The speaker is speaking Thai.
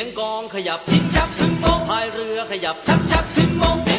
เสียงกองขยับชิบชับถึงโมงพายเรือขยับชับชับถึงโมง